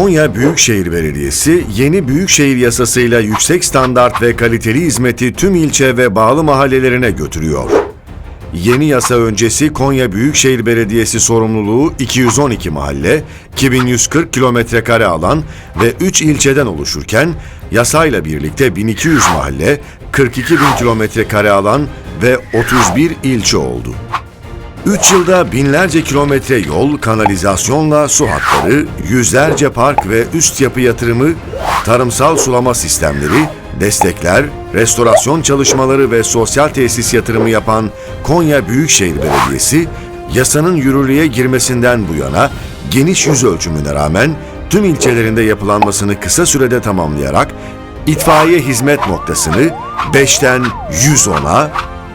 Konya Büyükşehir Belediyesi yeni büyükşehir yasasıyla yüksek standart ve kaliteli hizmeti tüm ilçe ve bağlı mahallelerine götürüyor. Yeni yasa öncesi Konya Büyükşehir Belediyesi sorumluluğu 212 mahalle, 2140 kilometre kare alan ve 3 ilçeden oluşurken yasayla birlikte 1200 mahalle, 42 bin kilometre kare alan ve 31 ilçe oldu. 3 yılda binlerce kilometre yol, kanalizasyonla su hatları, yüzlerce park ve üst yapı yatırımı, tarımsal sulama sistemleri, destekler, restorasyon çalışmaları ve sosyal tesis yatırımı yapan Konya Büyükşehir Belediyesi, yasanın yürürlüğe girmesinden bu yana geniş yüz ölçümüne rağmen tüm ilçelerinde yapılanmasını kısa sürede tamamlayarak itfaiye hizmet noktasını 5'ten 110'a,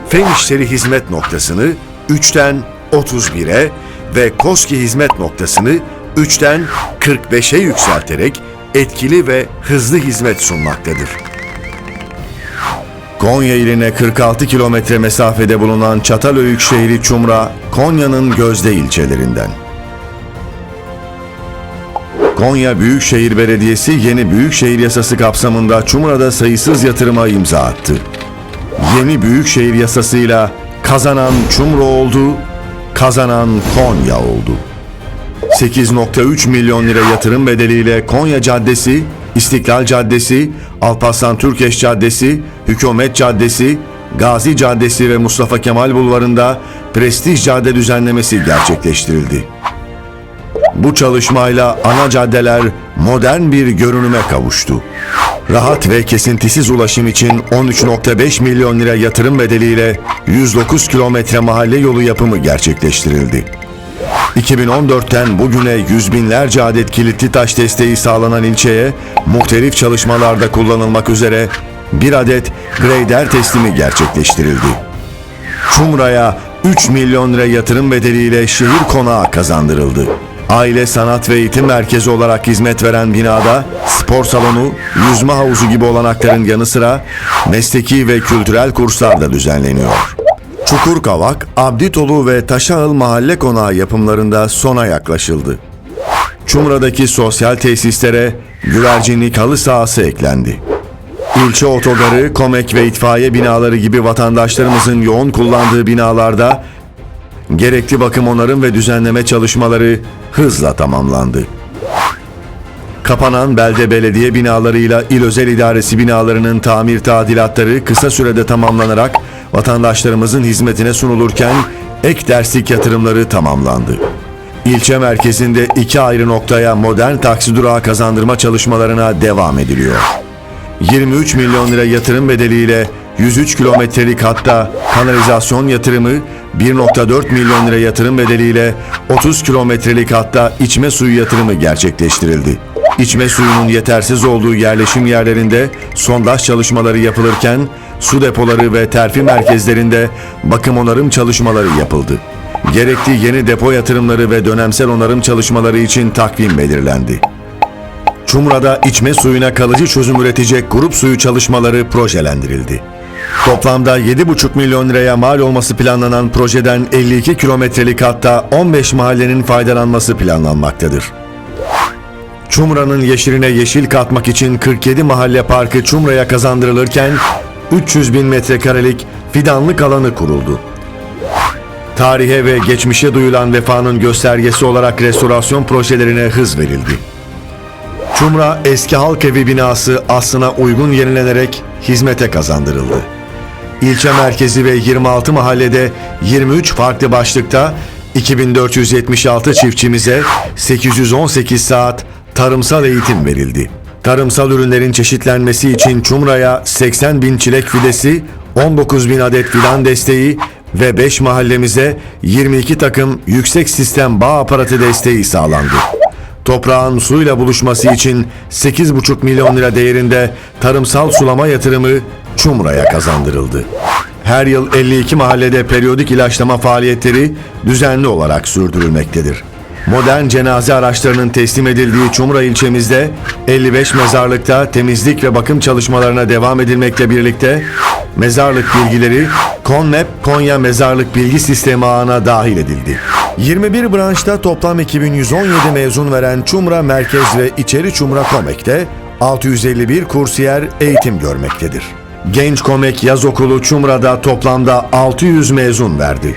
fen işleri hizmet noktasını 3'ten 31'e ve KOSKİ hizmet noktasını 3'ten 45'e yükselterek etkili ve hızlı hizmet sunmaktadır. Konya iline 46 kilometre mesafede bulunan Çatalhöyük şehri Çumra, Konya'nın gözde ilçelerinden. Konya Büyükşehir Belediyesi yeni Büyükşehir Yasası kapsamında Çumra'da sayısız yatırıma imza attı. Yeni Büyükşehir Yasası'yla kazanan Çumra oldu, kazanan Konya oldu. 8.3 milyon lira yatırım bedeliyle Konya Caddesi, İstiklal Caddesi, Alparslan Türkeş Caddesi, Hükümet Caddesi, Gazi Caddesi ve Mustafa Kemal Bulvarı'nda prestij cadde düzenlemesi gerçekleştirildi. Bu çalışmayla ana caddeler modern bir görünüme kavuştu. Rahat ve kesintisiz ulaşım için 13.5 milyon lira yatırım bedeliyle 109 kilometre mahalle yolu yapımı gerçekleştirildi. 2014'ten bugüne yüz binlerce adet kilitli taş desteği sağlanan ilçeye muhtelif çalışmalarda kullanılmak üzere bir adet grader teslimi gerçekleştirildi. Çumra'ya 3 milyon lira yatırım bedeliyle şehir konağı kazandırıldı. Aile Sanat ve Eğitim Merkezi olarak hizmet veren binada spor salonu, yüzme havuzu gibi olanakların yanı sıra mesleki ve kültürel kurslar da düzenleniyor. Çukurkavak, Abditolu ve Taşağıl Mahalle Konağı yapımlarında sona yaklaşıldı. Çumra'daki sosyal tesislere güvercinlik halı sahası eklendi. İlçe otogarı, komek ve itfaiye binaları gibi vatandaşlarımızın yoğun kullandığı binalarda gerekli bakım onarım ve düzenleme çalışmaları hızla tamamlandı. Kapanan belde belediye binalarıyla il özel idaresi binalarının tamir tadilatları kısa sürede tamamlanarak vatandaşlarımızın hizmetine sunulurken ek derslik yatırımları tamamlandı. İlçe merkezinde iki ayrı noktaya modern taksi durağı kazandırma çalışmalarına devam ediliyor. 23 milyon lira yatırım bedeliyle 103 kilometrelik hatta kanalizasyon yatırımı, 1.4 milyon lira yatırım bedeliyle 30 kilometrelik hatta içme suyu yatırımı gerçekleştirildi. İçme suyunun yetersiz olduğu yerleşim yerlerinde sondaj çalışmaları yapılırken su depoları ve terfi merkezlerinde bakım onarım çalışmaları yapıldı. Gerekli yeni depo yatırımları ve dönemsel onarım çalışmaları için takvim belirlendi. Çumra'da içme suyuna kalıcı çözüm üretecek grup suyu çalışmaları projelendirildi. Toplamda 7,5 milyon liraya mal olması planlanan projeden 52 kilometrelik hatta 15 mahallenin faydalanması planlanmaktadır. Çumra'nın yeşiline yeşil katmak için 47 mahalle parkı Çumra'ya kazandırılırken 300 bin metrekarelik fidanlık alanı kuruldu. Tarihe ve geçmişe duyulan vefanın göstergesi olarak restorasyon projelerine hız verildi. Çumra eski halk evi binası aslına uygun yenilenerek hizmete kazandırıldı. İlçe merkezi ve 26 mahallede 23 farklı başlıkta 2476 çiftçimize 818 saat tarımsal eğitim verildi. Tarımsal ürünlerin çeşitlenmesi için Çumra'ya 80 bin çilek fidesi, 19 bin adet fidan desteği ve 5 mahallemize 22 takım yüksek sistem bağ aparatı desteği sağlandı. Toprağın suyla buluşması için 8,5 milyon lira değerinde tarımsal sulama yatırımı Çumra'ya kazandırıldı. Her yıl 52 mahallede periyodik ilaçlama faaliyetleri düzenli olarak sürdürülmektedir. Modern cenaze araçlarının teslim edildiği Çumra ilçemizde 55 mezarlıkta temizlik ve bakım çalışmalarına devam edilmekle birlikte Mezarlık bilgileri CONMEP Konya Mezarlık Bilgi Sistemi ağına dahil edildi. 21 branşta toplam 2117 mezun veren Çumra Merkez ve İçeri Çumra Komek'te 651 kursiyer eğitim görmektedir. Genç Komek Yaz Okulu Çumra'da toplamda 600 mezun verdi.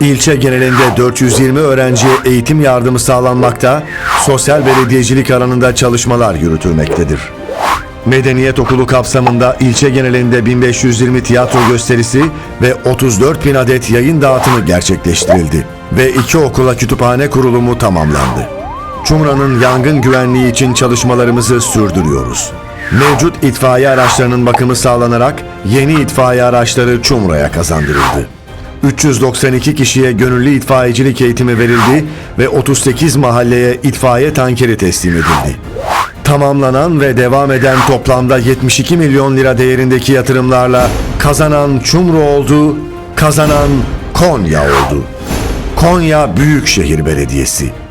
İlçe genelinde 420 öğrenciye eğitim yardımı sağlanmakta, sosyal belediyecilik alanında çalışmalar yürütülmektedir. Medeniyet Okulu kapsamında ilçe genelinde 1520 tiyatro gösterisi ve 34 bin adet yayın dağıtımı gerçekleştirildi ve iki okula kütüphane kurulumu tamamlandı. Çumra'nın yangın güvenliği için çalışmalarımızı sürdürüyoruz. Mevcut itfaiye araçlarının bakımı sağlanarak yeni itfaiye araçları Çumra'ya kazandırıldı. 392 kişiye gönüllü itfaiyecilik eğitimi verildi ve 38 mahalleye itfaiye tankeri teslim edildi. Tamamlanan ve devam eden toplamda 72 milyon lira değerindeki yatırımlarla kazanan Çumru oldu, kazanan Konya oldu. Konya Büyükşehir Belediyesi